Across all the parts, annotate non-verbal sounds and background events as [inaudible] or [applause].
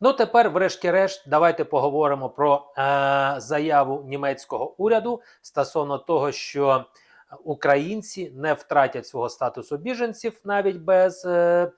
Ну, тепер, врешті-решт, давайте поговоримо про е, заяву німецького уряду стосовно того, що українці не втратять свого статусу біженців навіть без е,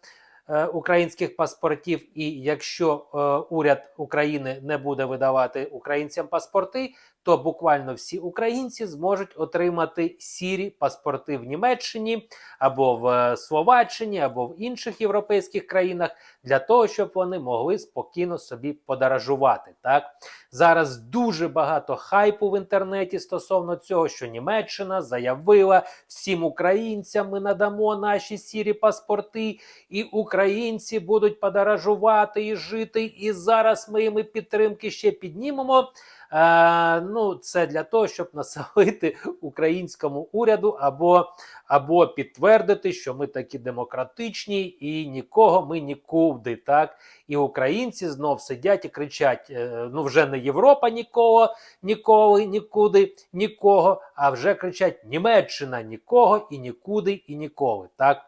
е, українських паспортів. І якщо е, уряд України не буде видавати українцям паспорти, то буквально всі українці зможуть отримати сірі паспорти в Німеччині або в е, Словаччині, або в інших європейських країнах для того, щоб вони могли спокійно собі подорожувати. Так зараз дуже багато хайпу в інтернеті стосовно цього, що Німеччина заявила всім українцям, ми надамо наші сірі паспорти, і українці будуть подорожувати і жити. І зараз ми їм підтримки ще піднімемо. Е, ну, це для того, щоб насолити українському уряду або, або підтвердити, що ми такі демократичні і нікого ми нікуди. Так і українці знов сидять і кричать: е, ну вже не Європа нікого, ніколи, нікуди, нікого, а вже кричать Німеччина нікого і нікуди, і ніколи. Так.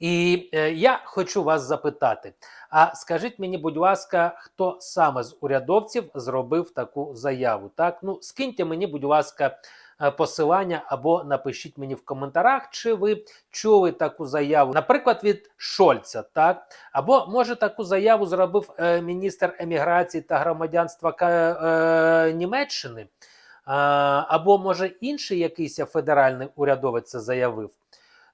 І е, я хочу вас запитати: а скажіть мені, будь ласка, хто саме з урядовців зробив таку заяву? Так, ну скиньте мені, будь ласка, е, посилання або напишіть мені в коментарях, чи ви чули таку заяву, наприклад, від Шольца, так або може таку заяву зробив е, міністр еміграції та громадянства е, Німеччини, або може інший якийсь федеральний урядовець заявив.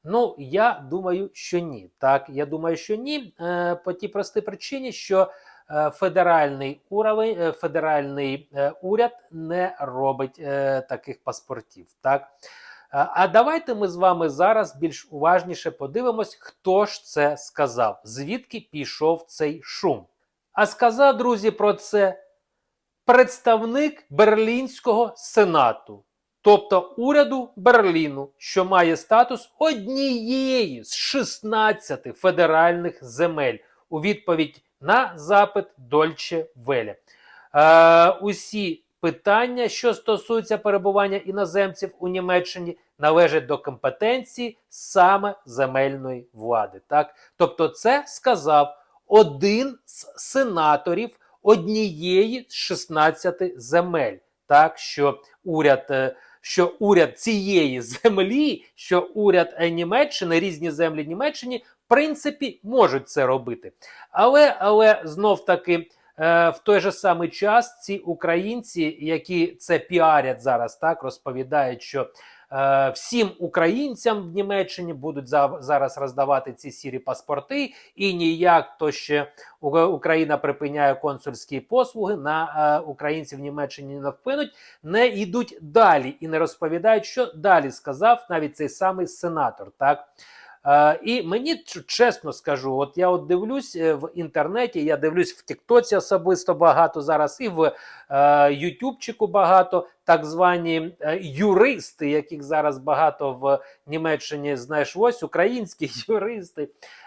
Ну, я думаю, що ні. Так, я думаю, що ні. Е, по тій простій причині, що е, федеральний уровень, е, федеральний уряд не робить таких паспортів. Так. А давайте ми з вами зараз більш уважніше подивимось, хто ж це сказав, звідки пішов цей шум. А сказав, друзі, про це представник Берлінського сенату тобто уряду Берліну, що має статус однієї з 16 федеральних земель у відповідь на запит Дольче Веле. Е, усі питання, що стосуються перебування іноземців у Німеччині, належать до компетенції саме земельної влади. Так? Тобто, це сказав один з сенаторів однієї з 16 земель. Так, що уряд е, що уряд цієї землі, що уряд е, Німеччини, різні землі Німеччини, в принципі, можуть це робити. Але але знов таки е, в той же самий час ці українці, які це піарять зараз, так розповідають, що всім українцям в Німеччині будуть за, зараз роздавати ці сірі паспорти, і ніяк то ще Україна припиняє консульські послуги на е, українців в Німеччині не вплинуть, не йдуть далі і не розповідають, що далі сказав навіть цей самий сенатор. Так. Е, і мені чесно скажу, от я от дивлюсь е, в інтернеті, я дивлюсь в Тіктоці особисто багато зараз, і в е, Ютубчику багато так звані е, юристи, яких зараз багато в Німеччині знаєш, ось українські [laughs] юристи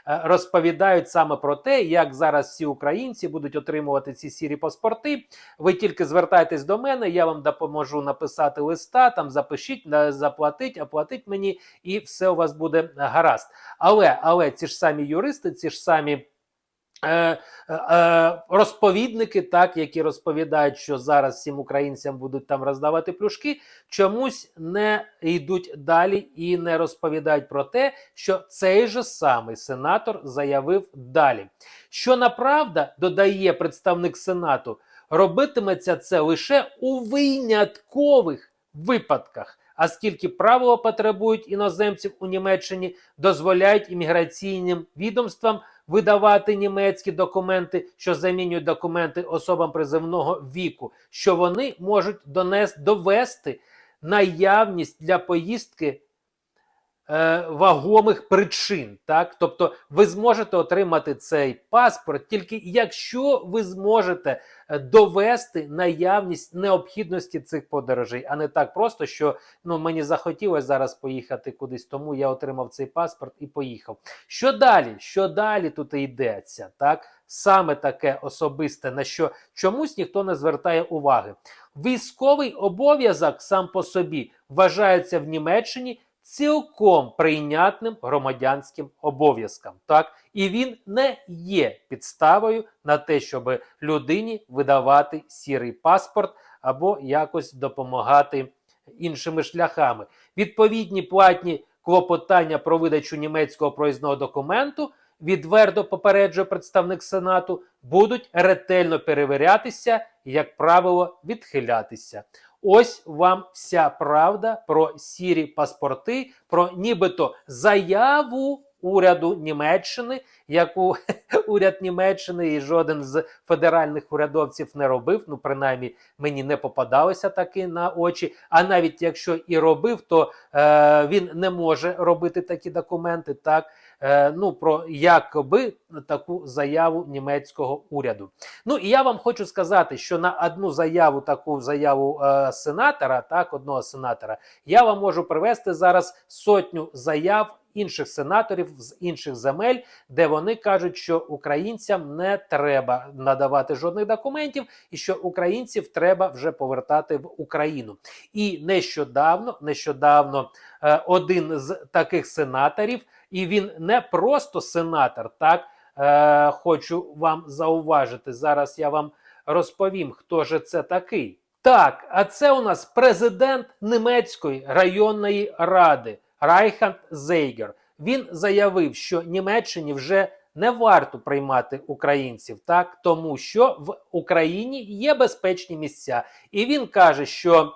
е, розповідають саме про те, як зараз всі українці будуть отримувати ці сірі паспорти. Ви тільки звертайтесь до мене, я вам допоможу написати листа, там запишіть, заплатить, оплатить мені, і все у вас буде гаразд. Але, але ці ж самі юристи, ці ж самі. Е, е, розповідники, так, які розповідають, що зараз всім українцям будуть там роздавати плюшки, чомусь не йдуть далі і не розповідають про те, що цей же самий сенатор заявив далі. Що направда додає представник сенату, робитиметься це лише у виняткових випадках. А скільки правила потребують іноземців у Німеччині, дозволяють імміграційним відомствам видавати німецькі документи, що замінюють документи особам призивного віку, що вони можуть донес, довести наявність для поїздки е, вагомих причин. Так? Тобто ви зможете отримати цей паспорт тільки якщо ви зможете е, довести наявність необхідності цих подорожей, а не так просто, що ну, мені захотілося зараз поїхати кудись, тому я отримав цей паспорт і поїхав. Що далі? Що далі тут йдеться? Так? Саме таке особисте, на що чомусь ніхто не звертає уваги. Військовий обов'язок сам по собі вважається в Німеччині цілком прийнятним громадянським обов'язкам. Так, і він не є підставою на те, щоб людині видавати сірий паспорт або якось допомагати іншими шляхами. Відповідні платні клопотання про видачу німецького проїзного документу. Відверто попереджує представник Сенату, будуть ретельно перевірятися і, як правило, відхилятися. Ось вам вся правда про сірі паспорти, про нібито заяву уряду Німеччини, яку [laughs] уряд Німеччини і жоден з федеральних урядовців не робив. Ну, принаймні, мені не попадалося таки на очі. А навіть якщо і робив, то е, він не може робити такі документи. Так ну про якоби таку заяву німецького уряду. Ну і я вам хочу сказати, що на одну заяву, таку заяву е, сенатора, так, одного сенатора, я вам можу привести зараз сотню заяв інших сенаторів з інших земель, де вони кажуть, що українцям не треба надавати жодних документів, і що українців треба вже повертати в Україну. І нещодавно, нещодавно, е, один з таких сенаторів, і він не просто сенатор, так е, хочу вам зауважити. Зараз я вам розповім, хто же це такий. Так, а це у нас президент німецької районної ради Райханд Зейгер. Він заявив, що Німеччині вже не варто приймати українців, так тому що в Україні є безпечні місця, і він каже, що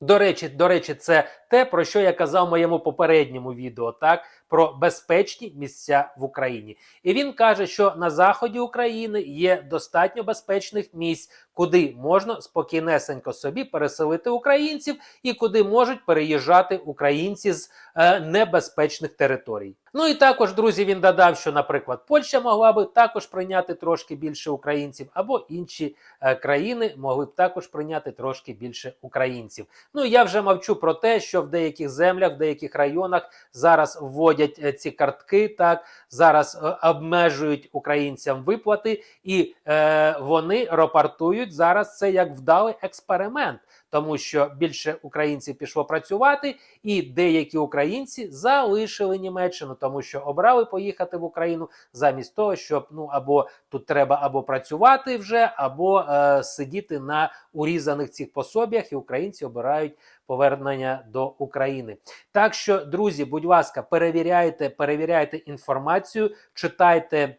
до речі, до речі, це те, про що я казав в моєму попередньому відео, так про безпечні місця в Україні. І він каже, що на заході України є достатньо безпечних місць, куди можна спокійнесенько собі переселити українців і куди можуть переїжджати українці з е, небезпечних територій. Ну і також, друзі, він додав, що, наприклад, Польща могла би також прийняти трошки більше українців, або інші е, країни могли б також прийняти трошки більше українців. Ну я вже мовчу про те, що в деяких землях, в деяких районах зараз вводять е, ці картки, так зараз е, обмежують українцям виплати, і е, вони рапортують зараз це як вдалий експеримент. Тому що більше українців пішло працювати, і деякі українці залишили Німеччину, тому що обрали поїхати в Україну замість того, щоб ну або тут треба або працювати вже, або е, сидіти на урізаних цих пособіях, і українці обирають повернення до України. Так що, друзі, будь ласка, перевіряйте, перевіряйте інформацію, читайте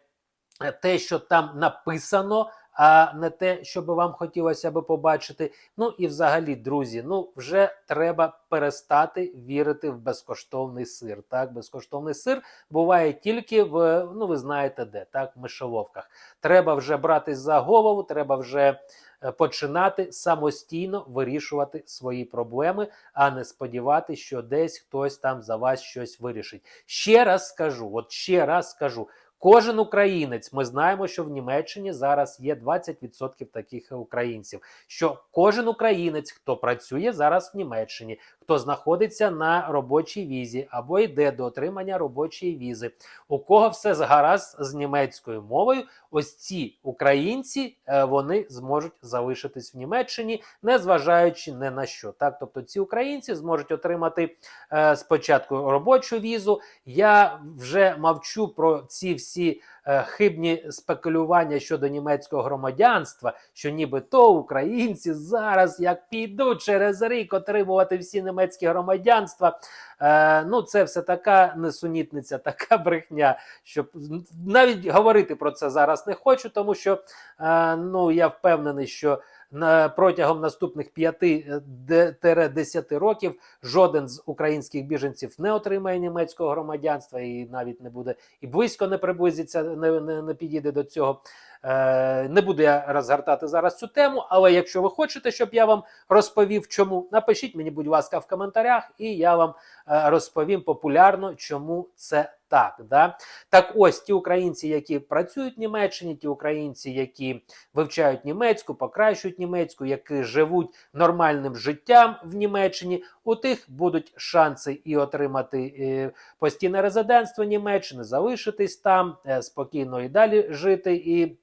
е, те, що там написано а не те, що би вам хотілося би побачити. Ну і взагалі, друзі, ну вже треба перестати вірити в безкоштовний сир. Так, безкоштовний сир буває тільки в ну ви знаєте де, так, в мишоловках. Треба вже братись за голову, треба вже. е, Починати самостійно вирішувати свої проблеми, а не сподіватися, що десь хтось там за вас щось вирішить. Ще раз скажу, от ще раз скажу, Кожен українець, ми знаємо, що в Німеччині зараз є 20% таких українців. Що кожен українець, хто працює зараз в Німеччині, хто знаходиться на робочій візі або йде до отримання робочої візи, у кого все гаразд з німецькою мовою, ось ці українці е, вони зможуть залишитись в Німеччині, не зважаючи не на що. Так, тобто ці українці зможуть отримати е, спочатку робочу візу. Я вже мовчу про ці всі хибні спекулювання щодо німецького громадянства, що нібито українці зараз як підуть через рік отримувати всі німецькі громадянства. Е, ну, це все така несунітниця, [laughs] така брехня, що навіть говорити про це зараз не хочу, тому що е, ну я впевнений, що на протягом наступних 5-10 років жоден з українських біженців не отримає німецького громадянства і навіть не буде і близько не приблизиться, не, не, не підійде до цього. Е, Не буду я розгортати зараз цю тему, але якщо ви хочете, щоб я вам розповів, чому, напишіть мені, будь ласка, в коментарях, і я вам е, розповім популярно, чому це так. Да? Так ось ті українці, які працюють в Німеччині, ті українці, які вивчають німецьку, покращують німецьку, які живуть нормальним життям в Німеччині, у тих будуть шанси і отримати е, постійне резидентство Німеччини, залишитись там, спокійно і далі жити і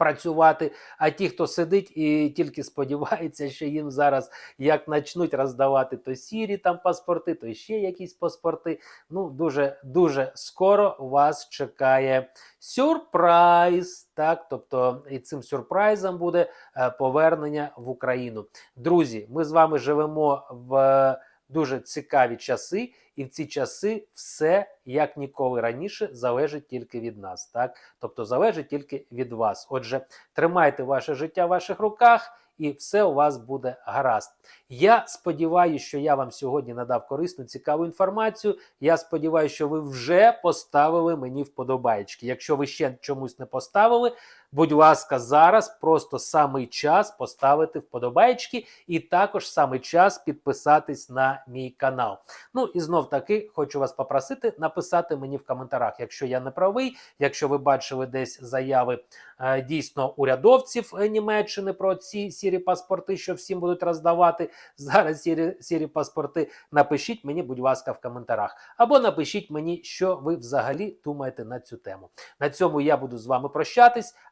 працювати. А ті, хто сидить і тільки сподівається, що їм зараз як почнуть роздавати то сірі там паспорти, то ще якісь паспорти. Ну дуже дуже скоро вас чекає сюрприз. Так, тобто і цим сюрпризом буде е, повернення в Україну. Друзі, ми з вами живемо в дуже цікаві часи, і в ці часи все як ніколи раніше залежить тільки від нас. Так, тобто залежить тільки від вас. Отже, тримайте ваше життя в ваших руках. І все у вас буде гаразд. Я сподіваюся, що я вам сьогодні надав корисну, цікаву інформацію. Я сподіваюся, що ви вже поставили мені вподобайки. Якщо ви ще чомусь не поставили, будь ласка, зараз просто самий час поставити вподобайки, і також самий час підписатись на мій канал. Ну і знов таки хочу вас попросити написати мені в коментарях, якщо я не правий, якщо ви бачили десь заяви е, дійсно урядовців е, Німеччини про ці сірі паспорти, що всім будуть роздавати зараз сірі, сірі паспорти. Напишіть мені, будь ласка, в коментарях. Або напишіть мені, що ви взагалі думаєте на цю тему. На цьому я буду з вами прощатись.